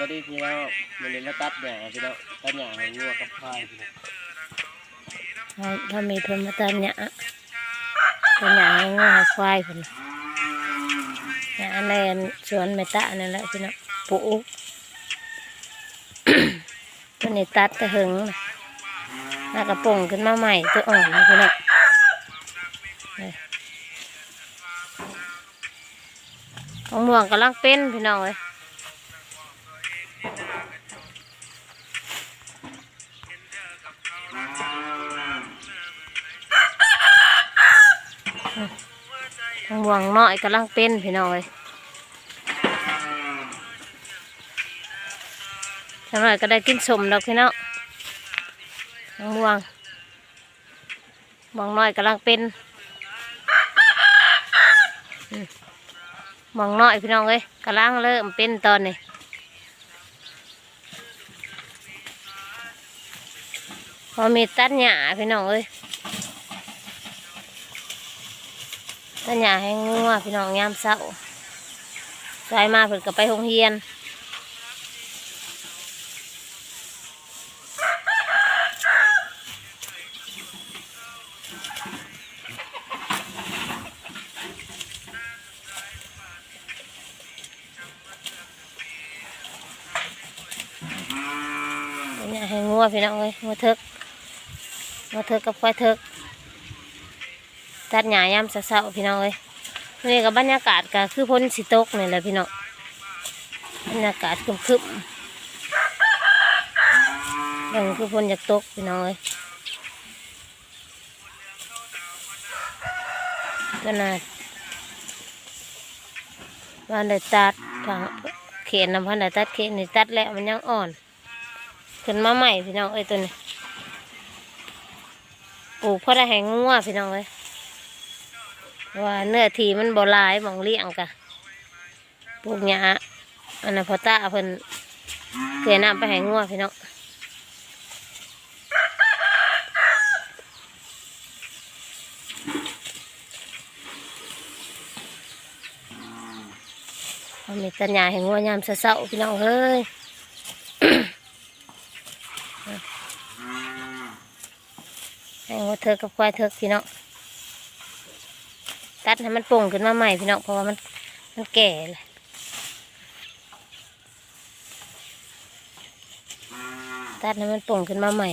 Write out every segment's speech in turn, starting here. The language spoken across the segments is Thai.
วัสดีพี่น้องมันนี้มาตัดหญ้าพี่น้องตัดหญ้าให้งัวกับควายพี่น้องเราเรามีเพิ่นมาตันหยาเป็นหยาให้งัวให้ควายเพิ่นหยาในอันสวนเมตะนั่นแหละพี่น้องปลูกมันนี่ตัดแต่หึงน่ะน่ากระป่งขึ้นมาใหม่ตัวอ่อนนะพี่น้องของม่วงกำลังเป็นพี่น้องเลย ม่วงน้อยกำลังเป็นพี่น้องเลยจังหน่อยก็ได้กินสมดอกพี่น้องม่วงม่วงน้อยกำลังเป็นม่วงน้อยพี่น้องเลยกำลังเริ่มเป็นตอนนี้พอมีตัดหญ้าพี่น้องเอ้ย ตัดหญ้าให้งัวพี่น้องยามเช้าสายมาเพิ่นก็ไปโรงเรียนตัดหญ้าให้งัวพี่น้องเอ้ยงัวเถิกงัวเถิกกับควายเถิก ตัดหญ้ายามเช้าๆพี่น้องเอ้ยนี่กับบรรยากาศก็คือพ้นสิตกนี่แหละพี่น้องบรรยากาศครึมยังคือพ้นอยากตกพี่น้องเอ้ยก็น่าวันได้ตัดผังเขียนนำพันได้ตัดเขียนนี่ตัดแล้วมันยังอ่อน ขึ้นมาใหม่พี่น้องเอ้ยตัวนี้ปลูกเพราะได้แหงงัวพี่น้องเอ้ย ว่าเนื้อทีมันบ่ลายมองเลี้ยงกะปลูกหญ้าอันนั้นพอตาเพิ่นเกลือน้ำไปแหงงัวพี่น้องเอามีตัญญาแหงงัวยามเช้าพี่น้องเอ้ยให้งัวเธอกับควายเธอพี่น้อง ตัดให้มันโป่งขึ้นมาใหม่พี่น้องเพราะว่ามันมันแก่เลยตัดให้มันโป่งขึ้นมาใหม่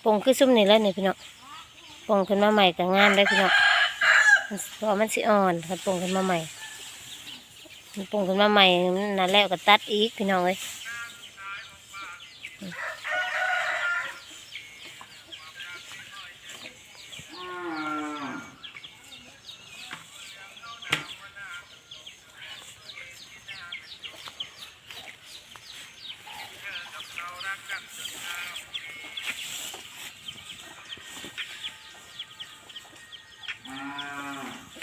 โป่งคือซุ่มนี่แล้วนี่พี่น้องโป่งขึ้นมาใหม่ก็งามได้พี่น้องเพราะมันสิอ่อนคันโป่งขึ้นมาใหม่มันโป่งขึ้นมาใหม่นั่นแล้วก็ตัดอีกพี่น้องเอ้ย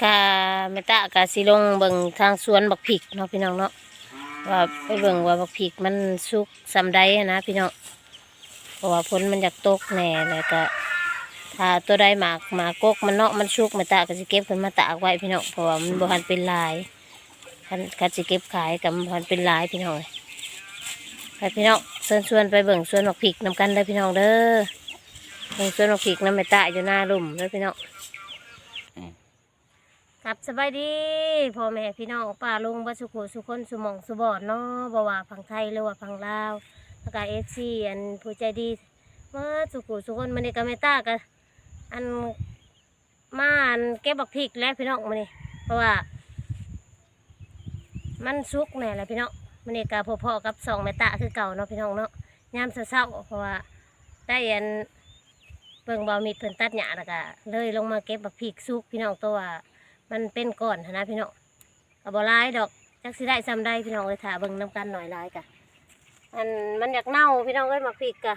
กาเมตากาสิลงเบิ่งทางสวนบักผิกเนาะพี่น้องเนาะว่าไปเบิ่งว่าบักผิกมันสุกสำใดหั้นะพี่น้องเพราะว่าฝนมันอยากตกแน่แล้วก็ถ้าตัวใดหมากหมากกกมันเนาะมันสุกเมตาก็สิเก็บขึ้นมาตากไว้พี่น้องเพราะว่ามันบ่ทันเป็นลายคันคันสิเก็บขายกับบ่ทันเป็นลายพี่น้องเอ้ยไปพี่น้องเชิญชวนไปเบิ่งสวนบักผิกนำกันเด้อพี่น้องเด้อเบิ่งสวนบักผิกน้ำเมตาอยู่หน้าลุ่มเด้อพี่น้อง ครับสบายดีพ่อแม่พี่น้องป้าลุงบัสุขุสุคนสุมองสุบอดเนาะบ่ว่าฝั่งไทยหรือว่าฝั่งลาวแล้วก็เอฟซีอันผู้ใจดีเมื่อสุขุสุคนมันนี่ก็ไม่ต้ากันอันมาอันเก็บบักพริกแล้วพี่น้องมันนี่เพราะว่า มันสุกแน่แหละพี่น้องมันนี่ก็พอๆกับสองแม่ตาคือเก่าเนาะพี่น้องเนาะยามเช้าเพราะว่าได้อันเบิ่งบอมีดเพิ่นตัดหญ้าแล้วก็เลยลงมาเก็บบักพริกสุกพี่น้องตัว มันเป็นก่อนนะพี่น้องกับบร้ายดอกจักสิได้ซ้ำได้พี่น้องเลยถ่าเบิ่งน้ำกันหน่อยลายกะมันมันอยากเน่าพี่น้องเอ้ยมาพริกกะ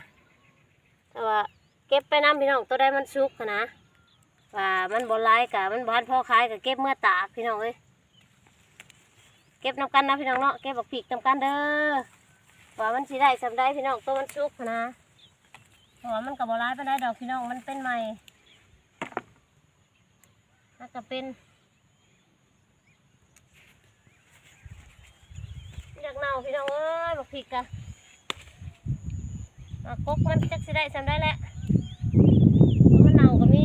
แต่ว่าเก็บไปน้ำพี่น้องตัวได้มันสุกนะว่ามันบร้ายกะมันบานพ่อขายกะเก็บเมื่อตากพี่น้องเอ้ยเก็บน้ำกันนะพี่น้องเนาะเก็บบักพริกน้ำกันเด้อว่ามันสิได้ซ้ำได้พี่น้องตัวมันสุกนะเพราะว่ามันกับบร้ายไปได้ดอกพี่น้องมันเป็นใหม่แล้วก็เป็น จากเน่าพี่น้องเอ้ยบักพริกกะมากกมันจักสิได้ทำได้แหละมันเน่าก็มี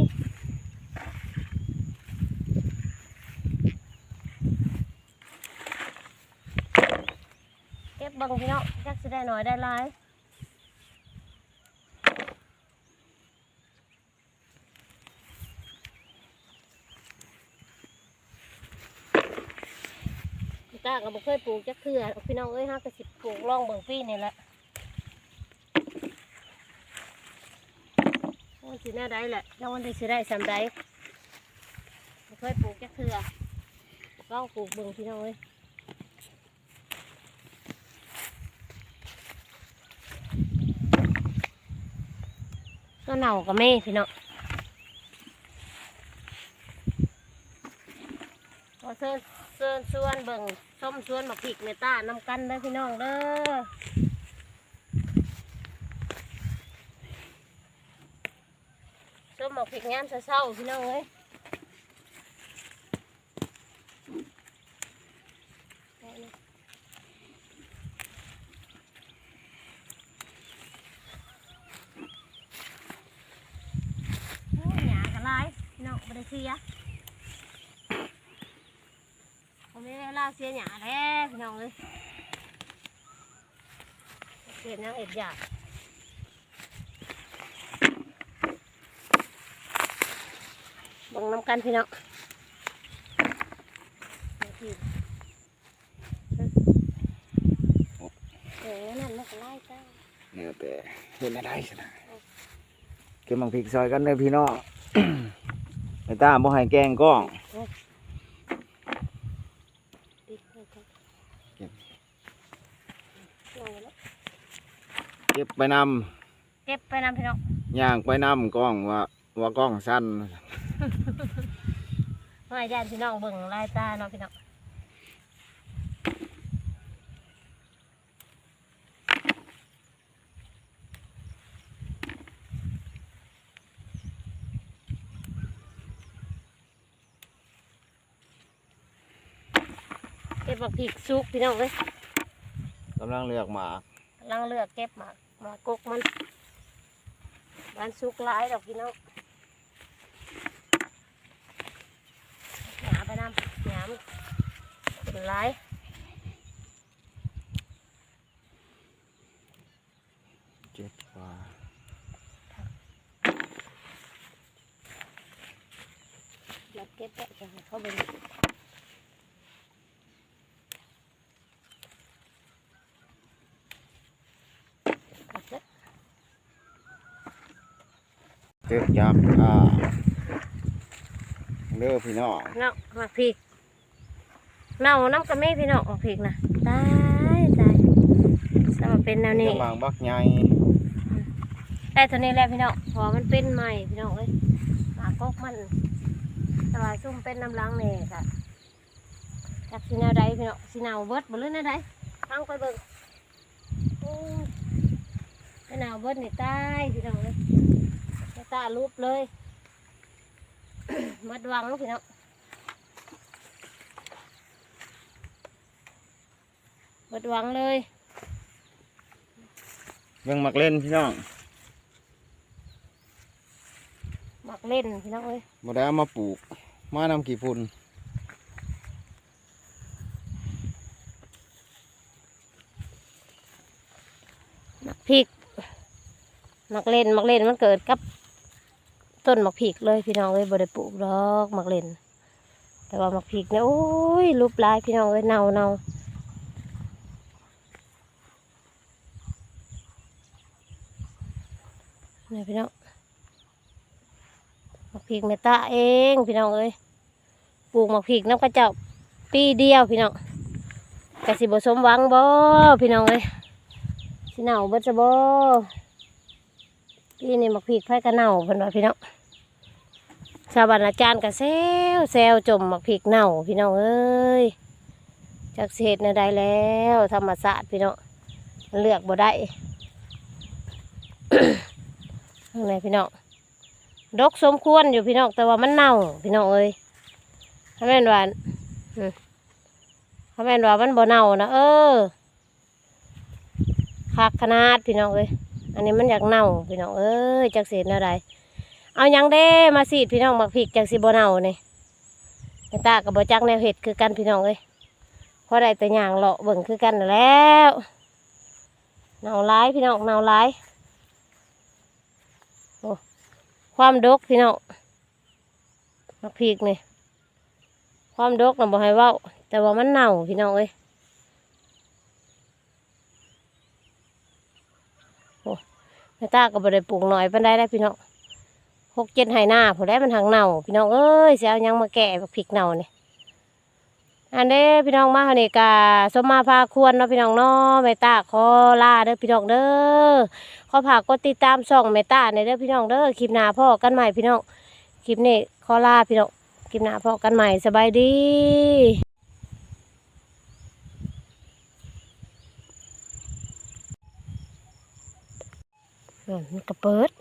เก็บบังพี่น้องจักสิได้หน่อยได้หลาย พี่ตาก็บ่เคยปลูกจักเทื่อหรอกพี่น้องเอ้ยฮะก็สิปลูกล่องเบิ่งปีนี่แหละโอ้ยสิแน่ได้แหละแล้ววันที่สิได้สำได้บ่เคยปลูกจักเทื่อล่องปลูกเบิ่งพี่น้องเอ้ยก็เน่าก็ไม่พี่น้องพอเชิญ เชิญชวนเบิ่งส้มชวนมาผิกเมตานำกันเด้อพี่น้องเด้อส้มหมกผิกงามเศร้าๆพี่น้องเอ้ยโอ้ยหยากระไรพี่น้องไม่ได้เสียผมไม่ได้เว ลาเสียหยาแล้วพี่น้องเลยเสียนังเอ็ดหยาบังน้ำกันพี่น้องเออนั่นมันก็ไล่จ้าเนี่ยแต่เห็นอะไรสินะเก็บมังพริกซอยกันเลยพี่น้องไอ้ตาบ่ให้แกงกล้อง ปิดให้ก่อน เก็บลงแล้วเก็บไปนเก็บไปนำพี่น้องำย่างไปนำกล้องว่าว่ากล้องสั้นเพื่อให้ญาติพี่น้องเบิ่งลายตาเนาะพี่น้อง ก็บบักพริกซุกพี่น้องเลยกำลังเลือกหมากกำลังเลือกเก็บหมากหมากกกมันมันซุกหลายดอกพี่น้องหยาไปนำหยามนเป็นหลาย เจ็ดว่า แล้วเก็บไปจะให้เขาเบิ่ง เจ็ดยักษ์อ่าเลือพี่น้องเนาะหมากพริกเน่าน้ำกระเม่พี่น้องหมากพริกนะตายตายสมาเป็นแนวนี้กำลังบักใหญ่แต่ตัวนี้แหละพี่น้องเพอมันเป็นใหม่พี่น้องเอ้ยหมากกกมันแต่ว่าซุ่มเป็นน้ำล้างเนี่ยค่ะจากสีแนวใดพี่น้องสีแนวเบิดบ่หรือแนวใดฟังไปเบิ่งโอ้ยสีแนวเบิดนี่ตายพี่น้องเลยไม่ ตารูปเลยมัดวังพี่น้องมัดวังเลยยังมักเล่นพี่น้องหมักเล่นพี่น้องเอ้ยบ่ได้เอามาปลูก มานำกี่พุ่นหมักพริกหมักเล่นหมักเล่นมันเกิดกับ ต้นหมักพริกเลยพี่น้องเอ้ยบ่ได้ปลูกดอกหมักเล่นแต่ว่าหมักพริกเนี่ยโอ้ยรูปลายพี่น้องเอ้ยเน่าเน่านี่พี่น้องหมักพริกเมตตาเองพี่น้องเอ้ยปลูกหมักพริกน้ำกระเจ้าปีเดียวพี่น้องกะสิบสมหวังบ่พี่น้องเอ้ยสิเน่าเบิดจะบ่พี่นี่มักพริกไผ่กระเน่าเพิ่นว่าพี่น้อง ชาวบ้านอาจารย์ก็แซวแซวจมมักพริกเน่าพี่น้องเอ้ยจักเฮ็ดแนวใดแล้วธรรมศาสตร์พี่น้องเลือกบ่ได้ข้างในพี่น้องดกสมควรอยู่พี่น้องแต่ว่ามันเน่าพี่น้องเอ้ยถ้าแม่นว่าอืมถ้าแม่นว่ามันบ่เน่านะเออคักขนาดพี่น้องเอ้ยอันนี้มันอยากเน่าพี่น้องเอ้ยจากเศษนวใด เอายังเด้มาสีดพี่น้องมักพริกจากสิบ่เน่านี่แม่ตากับบจักแนวเห็ดคือกันพี่น้องเอ้ยพอได้แต่ย่างเลาะเบิ่งคือกันแล้วเน่าร้ายพี่น้องเน่าร้ายโอ้ความดกพี่น้องมักพริกนี่ความดกน่ะบ่ให้ว้าแต่ว่ามันเน่าพี่น้องเอ้ยแม่ตาก็บ่ได้ปลูกหน่อยปานใดได้พี่น้อง กเจ็ดไหหน้าผู้ได้มันทางเน่าพี่น้องเอ้ยสิเอาหยังมาแกะบักพริกเน่าเนี่ยอันเด้พี่น้องมาเฮานี่กาสมมาพาควรเนาะพี่น้องเนาะแม่ตาขอลาเด้อพี่น้องเด้อขอฝากกดติดตามช่องแม่ตาในเด้อพี่น้องเด้อคลิปหน้าพ่อกันใหม่พี่น้องคลิปนี้ขอลาพี่น้องคลิปหน้าพ่อกันใหม่สบายดีมันก็เปิด